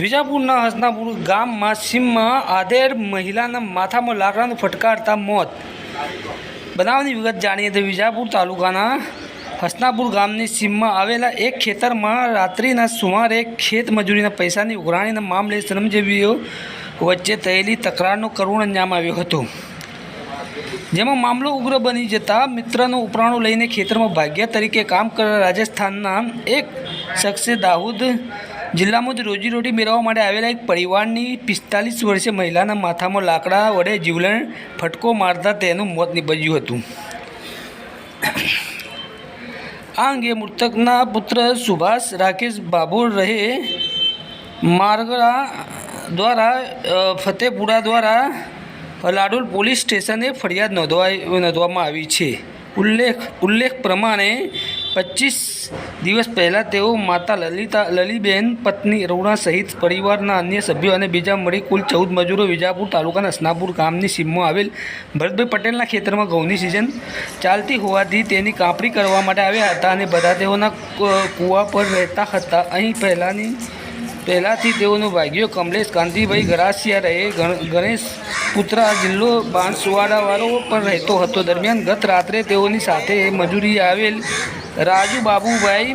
વિજાપુરના હસનાપુર ગામમાં સીમમાં આધેર મહિલાના માથામાં લાકડાનું ફટકારતા મોત. બનાવની વિગત જાણીએ તો વિજાપુર તાલુકાના હસનાપુર ગામની સીમમાં આવેલા એક ખેતરમાં રાત્રિના સુમારે ખેત મજૂરીના પૈસાની ઉઘરાણીના મામલે શ્રમજીવીઓ વચ્ચે થયેલી તકરારનો કરુણ અંજામ આવ્યો હતો. જેમાં મામલો ઉગ્ર બની જતા મિત્રનો ઉપરાણો લઈને ખેતરમાં ભાગ્યા તરીકે કામ કરતા રાજસ્થાનના એક શખ્સે દાહોદ જિલ્લામાં રોજીરોટી મેળવવા માટે આવેલા એક પરિવારની પિસ્તાલીસ વર્ષે મહિલાના માથામાં લાકડા વડે જીવલેણ ફટકો મારતા તેનું મોત નીપજ્યું હતું. આ અંગે મૃતકના પુત્ર સુભાષ રાકેશ બાબુર રહે મારગડા દ્વારા ફતેપુરા દ્વારા લાડોલ પોલીસ સ્ટેશને ફરિયાદ નોંધવા નોંધવામાં આવી છે. ઉલ્લેખ ઉલ્લેખ પ્રમાણે પચીસ દિવસ પહેલાં તેઓ માતા લલિતા, લલીબેન પત્ની અરુણા સહિત પરિવારના અન્ય સભ્યો અને બીજા મળી કુલ ચૌદ મજૂરો વિજાપુર તાલુકાના હસનાપુર ગામની સીમમાં આવેલ. ભરતભાઈ પટેલના ખેતરમાં ઘઉંની સિઝન ચાલતી હોવાથી તેની કાપણી કરવા માટે આવ્યા હતા અને બધા તેઓના કૂવા પર રહેતા હતા. અહીં પહેલાંની, પહેલાંથી તેઓનો ભાગ્યો કમલેશ કાંતિભાઈ ગરાસિયા રહે, ગણ- ગણેશ પુત્રા જિલ્લો બાંસવાડાવાળો પણ રહેતો હતો. દરમિયાન ગત રાત્રે તેઓની સાથે મજૂરી આવેલ રાજુ બાબુભાઈ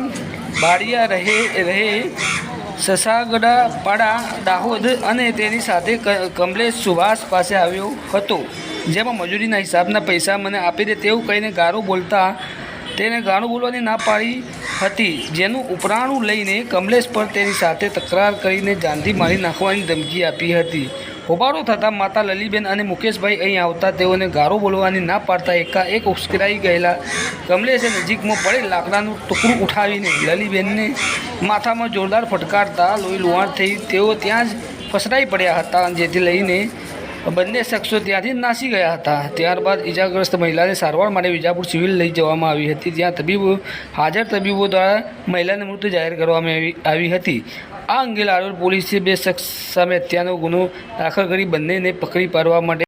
બાડિયા રહે રહે, સસાગડા પાડા, દાહોદ અને તેની સાથે કમલેશ સુભાષ પાસે આવ્યો હતો. જેમાં મજૂરીના હિસાબના પૈસા મને આપી દે તેવું કહીને ગારો બોલતા તેને ગાણું બોલવાની ના પાડી હતી. જેનું ઉપરાણું લઈને કમલેશ પર તેની સાથે તકરાર કરીને જાનથી મારી નાખવાની ધમકી આપી હતી. હોબાળો થતાં માતા લલીબેન અને મુકેશભાઈ અહીં આવતા તેઓને ગારો બોલવાની ના પાડતા એકા એક ઉશ્કેરાઈ ગયેલા કમલેશે નજીકમાં પડે લાકડાનું ટુકડું ઉઠાવીને લલીબેનને માથામાં જોરદાર ફટકારતા લોહી લુહાણ થઈ તેઓ ત્યાં જ ફસડાઈ પડ્યા હતા, જેથી લઈને બંને શખ્સો ત્યાંથી નાસી ગયા હતા. ત્યારબાદ ઇજાગ્રસ્ત મહિલાને સારવાર માટે વિજાપુર સિવિલ લઈ જવામાં આવી હતી ત્યાં તબીબો, હાજર તબીબો દ્વારા મહિલાને મૃત જાહેર કરવામાં આવી આવી હતી. આ અંગે લાડોલ પોલીસે બે શખ્સ સામે હત્યાનો ગુનો દાખલ કરી બંનેને પકડી પાડવા માટે